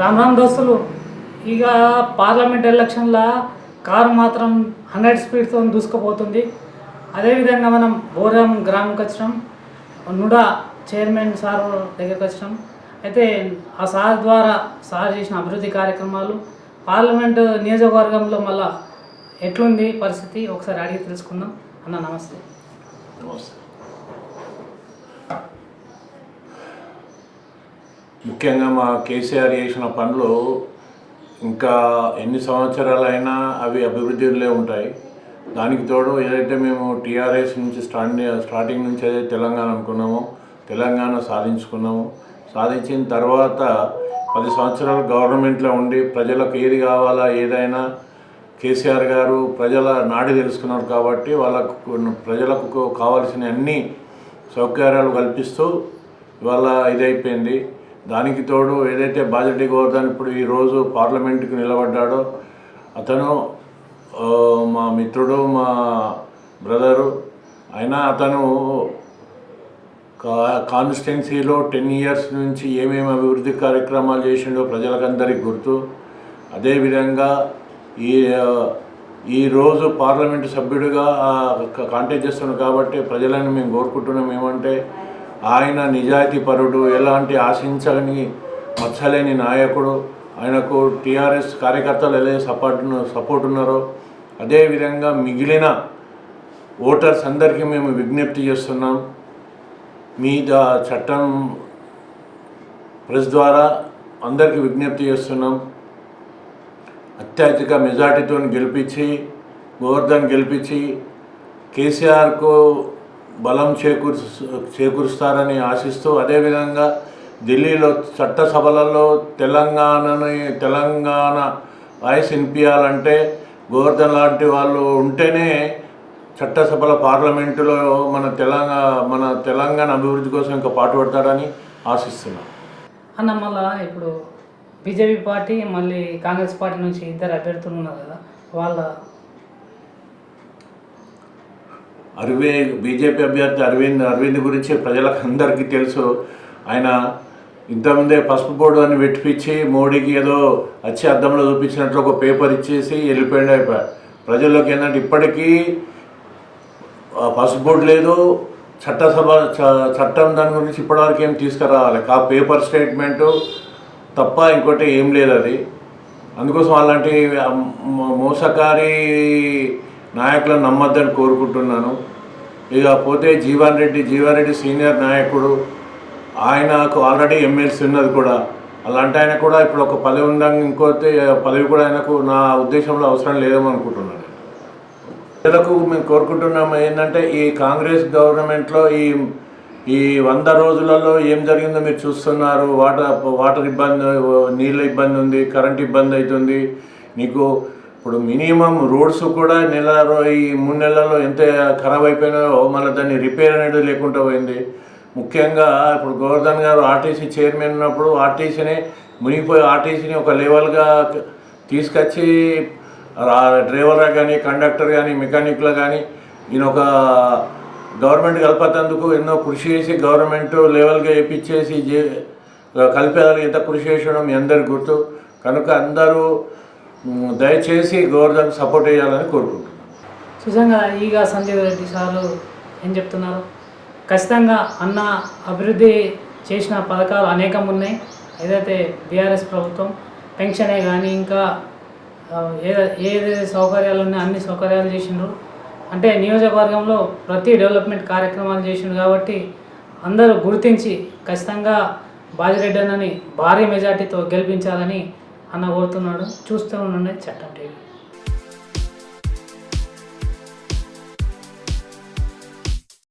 రామ్ రామ్ దోస్తులు ఇక పార్లమెంట్ ఎలక్షన్ల కారు మాత్రం హండ్రెడ్ స్పీడ్తో దూసుకుపోతుంది. అదేవిధంగా మనం బోరం గ్రామంకి వచ్చినాం. నుడా చైర్మన్ సార్ దగ్గరికి వచ్చినాం. అయితే ఆ సార్ ద్వారా సార్ చేసిన అభివృద్ధి కార్యక్రమాలు పార్లమెంట్ నియోజకవర్గంలో మళ్ళా ఎట్లుంది పరిస్థితి ఒకసారి అడిగి తెలుసుకుందాం. అన్న నమస్తే. ముఖ్యంగా మా కేసీఆర్ చేసిన పనులు ఇంకా ఎన్ని సంవత్సరాలైనా అవి అభివృద్ధిలో ఉంటాయి. దానికి తోడు ఏదైతే మేము టీఆర్ఎస్ నుంచి స్టాండ్ స్టార్టింగ్ నుంచి ఏదైతే తెలంగాణ అనుకున్నామో తెలంగాణ సాధించుకున్నాము. సాధించిన తర్వాత పది సంవత్సరాలు గవర్నమెంట్లో ఉండి ప్రజలకు ఏది కావాలా ఏదైనా కేసీఆర్ గారు ప్రజల నాడి తెలుసుకున్నారు కాబట్టి వాళ్ళకు ప్రజలకు కావాల్సిన అన్ని సౌకర్యాలు కల్పిస్తూ ఇవాళ ఇదైపోయింది. దానికి తోడు ఏదైతే బాజెటి గోవర్ధన్ ఇప్పుడు ఈరోజు పార్లమెంటుకు నిలబడ్డాడో అతను మా మిత్రుడు మా బ్రదరు అయినా అతను కా కాన్స్టిట్యున్సీలో టెన్ ఇయర్స్ నుంచి ఏమేమి అభివృద్ధి కార్యక్రమాలు చేసిండో ప్రజలకందరికీ గుర్తు. అదేవిధంగా ఈ ఈరోజు పార్లమెంటు సభ్యుడిగా కాంటాక్ట్ చేస్తున్నాడు కాబట్టి ప్రజలను మేము కోరుకుంటున్నాం. ఏమంటే ఆయన నిజాయితీ పరుడు ఎలాంటి ఆశించని మచ్చలేని నాయకుడు ఆయనకు టీఆర్ఎస్ కార్యకర్తలు ఎలా సపోర్ట్ సపోర్ట్ ఉన్నారో అదేవిధంగా మిగిలిన ఓటర్స్ అందరికీ మేము విజ్ఞప్తి చేస్తున్నాం. మీద చట్టం ప్రెస్ ద్వారా అందరికీ విజ్ఞప్తి చేస్తున్నాం. అత్యధిక మెజార్టీతో గెలిపించి గోవర్ధన్ గెలిపించి కేసీఆర్కు బలం చేకూర్ చేకూరుస్తారని ఆశిస్తూ అదేవిధంగా ఢిల్లీలో చట్టసభలలో తెలంగాణని తెలంగాణ వాయిస్ వినిపించాలంటే గోవర్ధన్ లాంటి వాళ్ళు ఉంటేనే చట్టసభల పార్లమెంటులో మన తెలంగాణ మన తెలంగాణ అభివృద్ధి కోసం ఇంకా పాటుపడతారని ఆశిస్తున్నాం. అన్న మళ్ళా ఇప్పుడు బీజేపీ పార్టీ మళ్ళీ కాంగ్రెస్ పార్టీ నుంచి ఇద్దరు అభ్యర్థులు ఉన్నారు కదా వాళ్ళ అరవింద్ బీజేపీ అభ్యర్థి అరవింద్ అరవింద్ గురించి ప్రజలకు అందరికీ తెలుసు. ఆయన ఇంతకుముందే పసుపు బోర్డు అని పెట్టిపించి మోడీకి ఏదో వచ్చి అద్దంలో చూపించినట్లు ఒక పేపర్ ఇచ్చేసి వెళ్ళిపోయాడు. అయిపోయాడు ప్రజల్లోకి ఏంటంటే ఇప్పటికీ పసుపు బోర్డు లేదు. చట్టసభ చట్టం దాని గురించి ఇప్పటివరకు ఏం తీసుకురావాలి. ఆ పేపర్ స్టేట్మెంటు తప్ప ఇంకోటి ఏం లేదు అది. అందుకోసం అలాంటి మోసకారి నాయకులను నమ్మద్దని కోరుకుంటున్నాను. ఇక పోతే జీవన్ రెడ్డి జీవన్ రెడ్డి సీనియర్ నాయకుడు ఆయనకు ఆల్రెడీ ఎమ్మెల్సీ ఉన్నది కూడా. అలాంటి ఆయన కూడా ఇప్పుడు ఒక పదవి ఉండగా ఇంకోతే పదవి కూడా ఆయనకు నా ఉద్దేశంలో అవసరం లేదేమో అనుకుంటున్నాను ప్రజలకు మేము కోరుకుంటున్నాం ఏంటంటే ఈ కాంగ్రెస్ గవర్నమెంట్లో ఈ ఈ వంద రోజులలో ఏం జరిగిందో మీరు చూస్తున్నారు. వాటర్ వాటర్ ఇబ్బంది నీళ్ళ ఇబ్బంది ఉంది కరెంట్ ఇబ్బంది అవుతుంది. నీకు ఇప్పుడు మినిమం రోడ్స్ కూడా నెల ఈ మూడు నెలల్లో ఎంత ఖరాబ్ అయిపోయినాయో మళ్ళీ దాన్ని రిపేర్ అనేది లేకుండా పోయింది. ముఖ్యంగా ఇప్పుడు గోవర్ధన్ గారు ఆర్టీసీ చైర్మన్ ఉన్నప్పుడు ఆర్టీసీని మునిగిపోయి ఆర్టీసీని ఒక లెవెల్గా తీసుకొచ్చి రా- కానీ కండక్టర్ కానీ మెకానిక్లు కానీ ఈయన ఒక గవర్నమెంట్ కలపతందుకు ఎన్నో కృషి చేసి గవర్నమెంట్ లెవెల్గా వేయించేసి జే- కలిపేదానికి ఎంత కృషి చేసడం మీ అందరికి గుర్తు. కనుక అందరూ దయచేసి గవర్నర్ సపోర్ట్ చేయాలని కోరుకుంటున్నాను సుజంగా ఈగ ఈగా సంజీవ్ రెడ్డి సారు ఏం చెప్తున్నారు? ఖచ్చితంగా అన్న అభివృద్ధి చేసిన పథకాలు అనేకం ఉన్నాయి. ఏదైతే బీఆర్ఎస్ ప్రభుత్వం పెన్షనే కానీ ఇంకా ఆ, ఏద ఏదైతే సౌకర్యాలు ఉన్నాయో అన్ని సౌకర్యాలు చేసిండ్రు. అంటే నియోజకవర్గంలో ప్రతి డెవలప్మెంట్ కార్యక్రమాలు చేసిండు కాబట్టి అందరూ గుర్తించి ఖచ్చితంగా బాజిరెడ్డి అన్నని భారీ మెజార్టీతో గెలిపించాలని అన్న కోరుతున్నాడు చూస్తూ ఉండండి చట్టం టీవీ